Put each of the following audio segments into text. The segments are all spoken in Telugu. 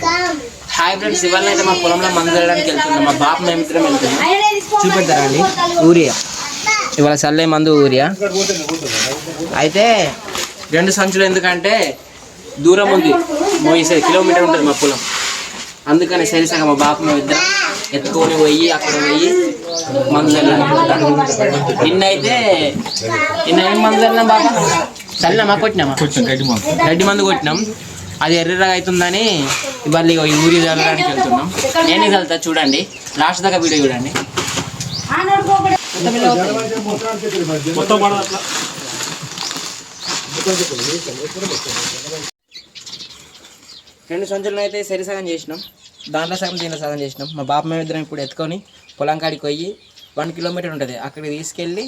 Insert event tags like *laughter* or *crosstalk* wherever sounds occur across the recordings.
హాయ్ ఫ్రెండ్స్ ఇవాళ అయితే మా పొలంలో మందు వెళ్ళడానికి వెళ్తున్నాం. మా బాబు మేమిద్దరం వెళ్తున్నాం. చూపెడతారా అండి? ఊరియా. ఇవాళ చల్లే మందు ఊరియా. అయితే రెండు సంచులు ఎందుకంటే దూరం ఉంది. మోయిసే కిలోమీటర్ ఉంటుంది మా పొలం. అందుకని సరిసగా మా బాబు మేము ఇద్దరం ఎత్తుకొని పోయి అక్కడ పోయి మందు చల్లాలి నిన్న అయితే నిన్న ఏం మందు చల్లినాం బాబా? చల్లినామా కొట్టినామా? గడ్డి మందు కొట్టినాం. అది ఎర్రగా అవుతుందని ఇవాళ ఈ ఊరి చల్లడానికి వెళ్తున్నాం. నేనే చల్లుతా చూడండి. లాస్ట్ దాకా వీడియో చూడండి. రెండు సంచులను అయితే సరి సగం చేసినాం. దాంట్లో సగం దీంట్లో సగం చేసినాం. మా బాబు మేము ఇద్దరం ఇప్పుడు ఎత్తుకొని పొలం కాడికి పోయి వన్ కిలోమీటర్ ఉంటుంది. అక్కడికి తీసుకెళ్ళి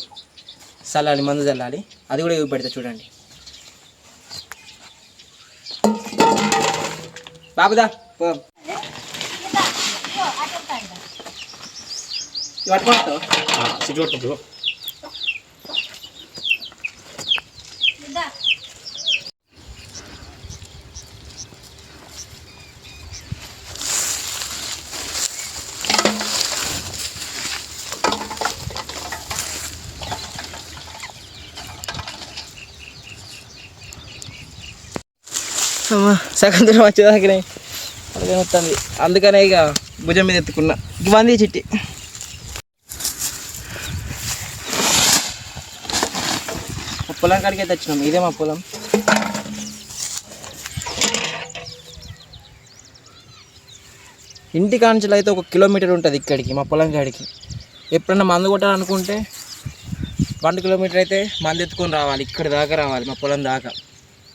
చల్లాలి మందు చల్లాలి. అది కూడా ఇవి పెడతా చూడండి. బాబుదా పో ఇవి పట్టుకోవద్దు సగం దూరం వచ్చేదాకానే అలాగే వస్తుంది అందుకనే ఇక భుజం మీద ఎత్తుకున్నా. ఇవ్వంది చిట్టి. పొలం కాడికి అయితే వచ్చినాం ఇదే మా పొలం. ఇంటి కాంచెలు అయితే ఒక కిలోమీటర్ ఉంటుంది ఇక్కడికి మా పొలం కాడికి. ఎప్పుడన్నా మందు కొట్టాలనుకుంటే వన్ కిలోమీటర్ అయితే మందు ఎత్తుకొని రావాలి. ఇక్కడి దాకా రావాలి మా పొలం దాకా.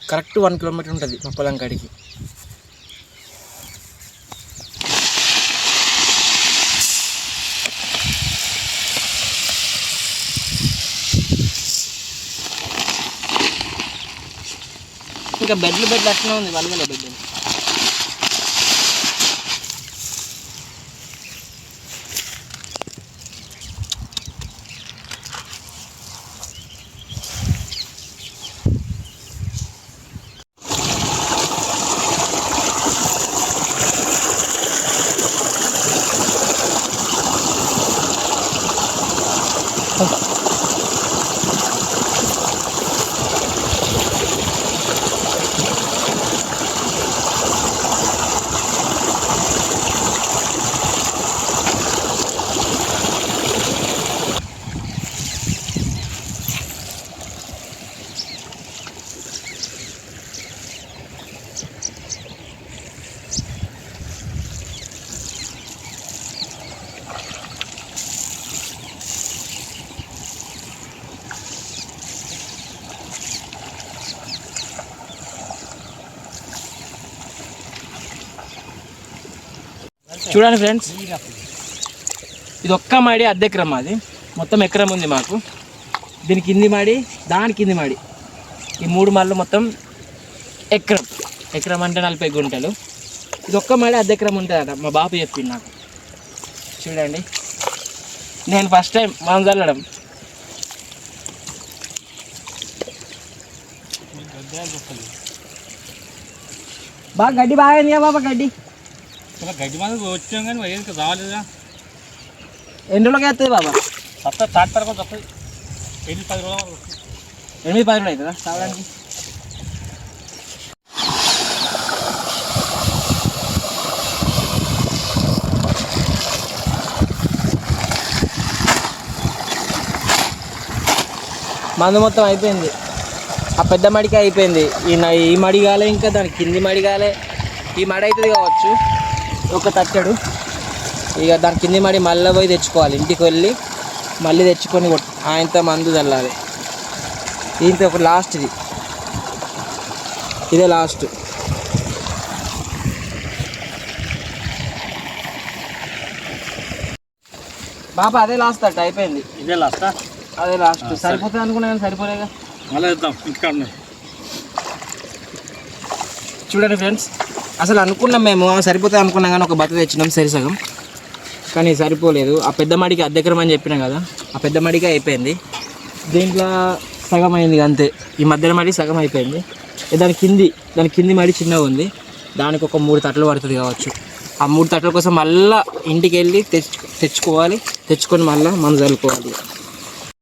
కరెక్ట్ వన్ కిలోమీటర్ ఉంటుంది మా పొలం కాడికి. ఇంకా బెడ్లు బెడ్లు అట్లనే ఉంది వలగలే は *laughs* い చూడండి ఫ్రెండ్స్. ఇది ఒక్క మాడి అర్ధ ఎకరం మాది. మొత్తం ఎకరం ఉంది మాకు. దీని కింది మాడి దాని కింది మాడి. ఈ మూడు మాళ్ళు మొత్తం ఎకరం. ఎకరం అంటే నలభై గుంటలు. ఇది ఒక్క మాడి అద్దె ఎకరం ఉంటుంది మా బాబు చెప్పింది నాకు. చూడండి. నేను ఫస్ట్ టైం మనం చల్లడం బాగా గడ్డి బాగా బాబా గడ్డి. గడ్డి వచ్చాం కానీ ఎన్ని రోజులకి వస్తుంది బాబా? వస్తుంది ఎనిమిది పది రోజులు వరకు వస్తుంది. ఎనిమిది పది రోజులు అవుతుందా రావడానికి? మందు మొత్తం అయిపోయింది. ఆ పెద్ద మడికి అయిపోయింది. ఈ మడి కాలే ఇంకా దాని కింది మడి కాలే. ఈ మడి అవుతుంది కావచ్చు. ఒక తట్టడు. ఇక దాని కింది మడి మళ్ళీ పోయి తెచ్చుకోవాలి. ఇంటికి వెళ్ళి మళ్ళీ తెచ్చుకొని ఆయనతో మందు చల్లాలి. దీంతో ఒక లాస్ట్ ఇది. ఇదే లాస్ట్ బాబా అదే లాస్ట్ అట్ట అయిపోయింది. ఇదే లాస్టా అదే లాస్ట్ సరిపోతుంది అనుకున్నాను సరిపోలేగా? మళ్ళీ. చూడండి ఫ్రెండ్స్. అసలు అనుకున్నాం మేము ఆ సరిపోతుంది అనుకున్నాం కానీ ఒక బత్త తెచ్చినాం సరి సగం. కానీ సరిపోలేదు. ఆ పెద్ద మడికి అద్దెకరం అని చెప్పినాం కదా ఆ పెద్ద మడికి అయిపోయింది. దీంట్లో సగం అయింది అంతే. ఈ మధ్యన మడి సగం అయిపోయింది. దాని కింది దాని కింది మడి చిన్నగా ఉంది. దానికి ఒక మూడు తట్టలు పడుతుంది కావచ్చు. ఆ మూడు తట్టల కోసం మళ్ళీ ఇంటికి వెళ్ళి తెచ్చు తెచ్చుకోవాలి. తెచ్చుకొని మళ్ళీ మనం చల్లుకోవాలి.